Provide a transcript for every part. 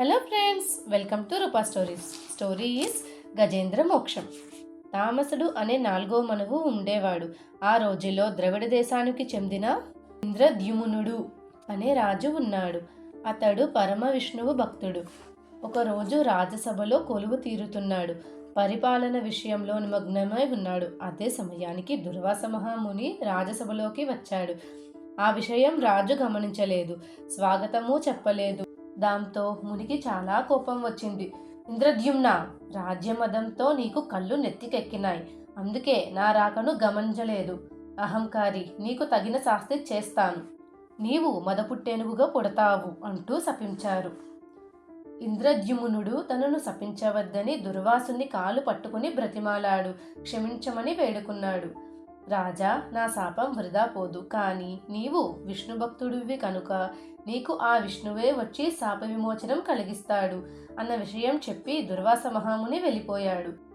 Hello friends welcome to Rupa stories story is Gajendra Moksham Tamasudu అనే నాలుగో మనువు ఉండేవాడు. ఆ రోజుల్లో ద్రవిడ దేశానికి చెందిన ఇంద్రద్యుమునుడు అనే రాజు ఉన్నాడు. అతడు పరమ విష్ణువు భక్తుడు. ఒకరోజు రాజసభలో కొలువు తీరుతున్నాడు. పరిపాలన విషయంలో నిమగ్నమై ఉన్నాడు. అదే సమయానికి దుర్వాస మహాముని రాజసభలోకి వచ్చాడు. ఆ విషయం రాజు గమనించలేదు. స్వాగతము చెప్పలేదు. దాంతో మునికి చాలా కోపం వచ్చింది. ఇంద్రద్యుమ్న రాజ్యమదంతో నీకు కళ్ళు నెత్తికెక్కినాయి. అందుకే నా రాకను గమనించలేదు. అహంకారి నీకు తగిన శాస్తి చేస్తాను. నీవు మదపుట్టేనుగుగా పుడతావు అంటూ శపించారు. ఇంద్రద్యుమ్నుడు తనను శపించవద్దని దుర్వాసుని కాలు పట్టుకుని బ్రతిమాలాడు. క్షమించమని వేడుకున్నాడు. రాజా నా శాపం వృధా పోదు. కానీ నీవు విష్ణు భక్తుడివి కనుక నీకు ఆ విష్ణువే వచ్చి శాప విమోచనం కలిగిస్తాడు అన్న విషయం చెప్పి దుర్వాస మహాముని వెళ్ళిపోయాడు.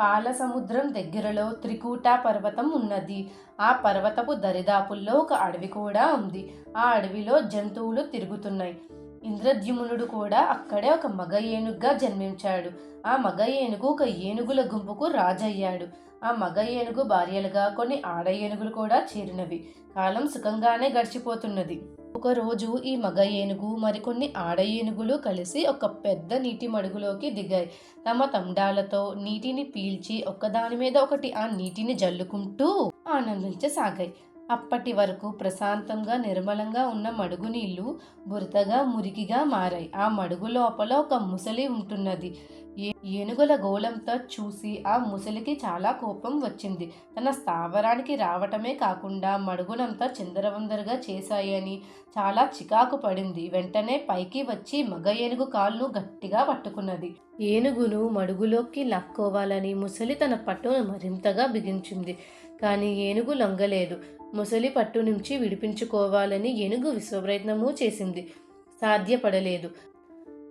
పాల సముద్రం దగ్గరలో త్రికూట పర్వతం ఉన్నది. ఆ పర్వతపు దరిదాపుల్లో ఒక అడవి కూడా ఉంది. ఆ అడవిలో జంతువులు తిరుగుతున్నాయి. ఇంద్రద్యుమ్నుడు కూడా అక్కడే ఒక మగ ఏనుగ్గా జన్మించాడు. ఆ మగ ఏనుగు ఒక ఏనుగుల గుంపుకు రాజయ్యాడు. ఆ మగ ఏనుగు భార్యలుగా కొన్ని ఆడ ఏనుగులు కూడా చేరినవి. కాలం సుఖంగానే గడిచిపోతున్నది. ఒకరోజు ఈ మగ ఏనుగు మరికొన్ని ఆడ ఏనుగులు కలిసి ఒక పెద్ద నీటి మడుగులోకి దిగాయి. తమ తండాలతో నీటిని పీల్చి ఒకదాని మీద ఒకటి ఆ నీటిని జల్లుకుంటూ ఆనందించసాగాయి. అప్పటి వరకు ప్రశాంతంగా నిర్మలంగా ఉన్న మడుగు నీళ్ళు బురదగా మురికిగా మారాయి. ఆ మడుగు లోపల ఒక ముసలి ఉంటున్నది. ఏ- ఏనుగుల గోళంతో చూసి ఆ ముసలికి చాలా కోపం వచ్చింది. తన స్థావరానికి రావటమే కాకుండా మడుగునంతా చిందరవందరగా చేశాయని చాలా చికాకు పడింది. వెంటనే పైకి వచ్చి మగ ఏనుగు కాళ్ళు గట్టిగా పట్టుకున్నది. ఏనుగును మడుగులోకి లాక్కోవాలని ముసలి తన పట్టును మరింతగా బిగించింది. కానీ ఏనుగు లొంగలేదు. ముసలి పట్టు నుంచి విడిపించుకోవాలని ఏనుగు విశ్వప్రయత్నము చేసింది. సాధ్యపడలేదు.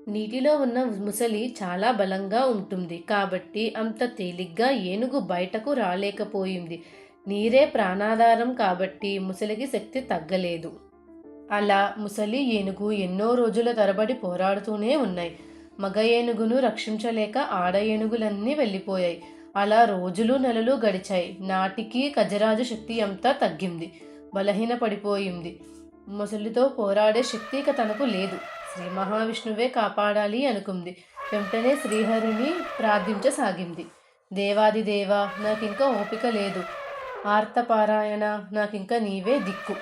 నీటిలో ఉన్న ముసలి చాలా బలంగా ఉంటుంది కాబట్టి అంత తేలిగ్గా ఏనుగు బయటకు రాలేకపోయింది. నీరే ప్రాణాధారం కాబట్టి ముసలికి శక్తి తగ్గలేదు. అలా ముసలి ఏనుగు ఎన్నో రోజుల తరబడి పోరాడుతూనే ఉన్నాయి. మగ ఏనుగును రక్షించలేక ఆడ ఏనుగులన్నీ వెళ్ళిపోయాయి. అలా రోజులు నెలలు గడిచాయి. నాటికి గజరాజు శక్తి అంతా తగ్గింది. బలహీన పడిపోయింది ముసలితో పోరాడే శక్తి ఇక తనకు లేదు. శ్రీ మహావిష్ణువే కాపాడాలి అనుకుంది. వెంటనే శ్రీహరిని ప్రార్థించసాగింది. దేవాది దేవా నాకింకా ఓపిక లేదు. ఆర్తపారాయణ నాకింకా నీవే దిక్కు.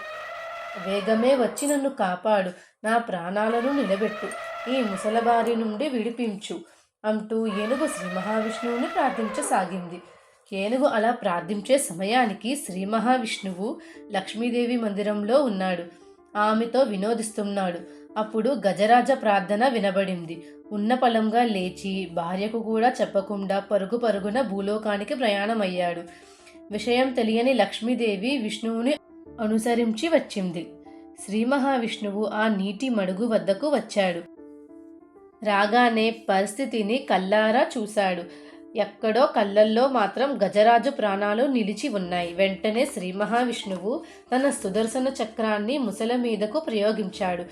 వేగమే వచ్చి నన్ను కాపాడు. నా ప్రాణాలను నిలబెట్టు. ఈ ముసలబారి నుండి విడిపించు అంటూ ఏనుగు శ్రీ మహావిష్ణువుని ప్రార్థించసాగింది. ఏనుగు అలా ప్రార్థించే సమయానికి శ్రీ మహావిష్ణువు లక్ష్మీదేవి మందిరంలో ఉన్నాడు. ఆమెతో వినోదిస్తున్నాడు. అప్పుడు గజరాజ ప్రార్థన వినబడింది. ఉన్న పలంగా లేచి భార్యకు కూడా చెప్పకుండా పరుగు పరుగున భూలోకానికి ప్రయాణమయ్యాడు. విషయం తెలియని లక్ష్మీదేవి విష్ణువుని అనుసరించి వచ్చింది. శ్రీ మహావిష్ణువు ఆ నీటి మడుగు వద్దకు వచ్చాడు. రాగానే పరిస్థితిని కల్లారా చూశాడు. ఎక్కడో కళ్ళల్లో మాత్రం గజరాజు ప్రాణాలు నిలిచి ఉన్నాయి. వెంటనే శ్రీ మహావిష్ణువు తన సుదర్శన చక్రాన్ని ముసల మీదకు ప్రయోగించాడు.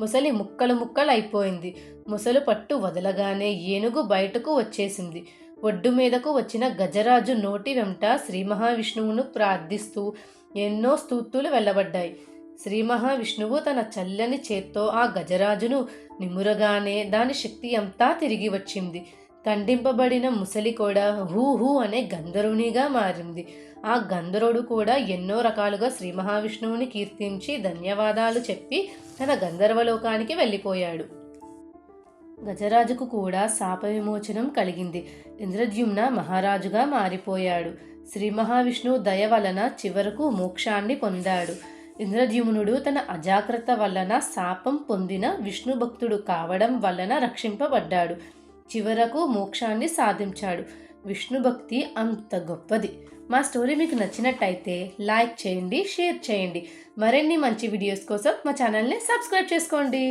ముసలి ముక్కలు ముక్కలు అయిపోయింది ముసలు పట్టు వదలగానే ఏనుగు బయటకు వచ్చేసింది. ఒడ్డు మీదకు వచ్చిన గజరాజు నోటి వెంట శ్రీ మహావిష్ణువును ప్రార్థిస్తూ ఎన్నో స్తూతులు వెళ్ళబడ్డాయి శ్రీ మహావిష్ణువు తన చల్లని చేత్తో ఆ గజరాజును నిమురగానే దాని శక్తి అంతా తిరిగి వచ్చింది. ఖండింపబడిన ముసలి కూడా హూ హూ అనే గంధర్వునిగా మారింది. ఆ గంధర్వుడు కూడా ఎన్నో రకాలుగా శ్రీ మహావిష్ణువుని కీర్తించి ధన్యవాదాలు చెప్పి తన గంధర్వలోకానికి వెళ్ళిపోయాడు. గజరాజుకు కూడా శాప విమోచనం కలిగింది. ఇంద్రద్యుమ్న మహారాజుగా మారిపోయాడు. శ్రీ మహావిష్ణువు దయ వలన చివరకు మోక్షాన్ని పొందాడు. ఇంద్రద్యుమ్నుడు తన అజాగ్రత్త వలన శాపం పొందిన విష్ణు భక్తుడు కావడం వలన రక్షింపబడ్డాడు. చివరకు మోక్షాన్ని సాధించాడు. విష్ణు భక్తి అంత గొప్పది. మా స్టోరీ మీకు నచ్చినట్టయితే లైక్ చేయండి షేర్ చేయండి. మరిన్ని మంచి వీడియోస్ కోసం మా ఛానల్ని సబ్స్క్రైబ్ చేసుకోండి.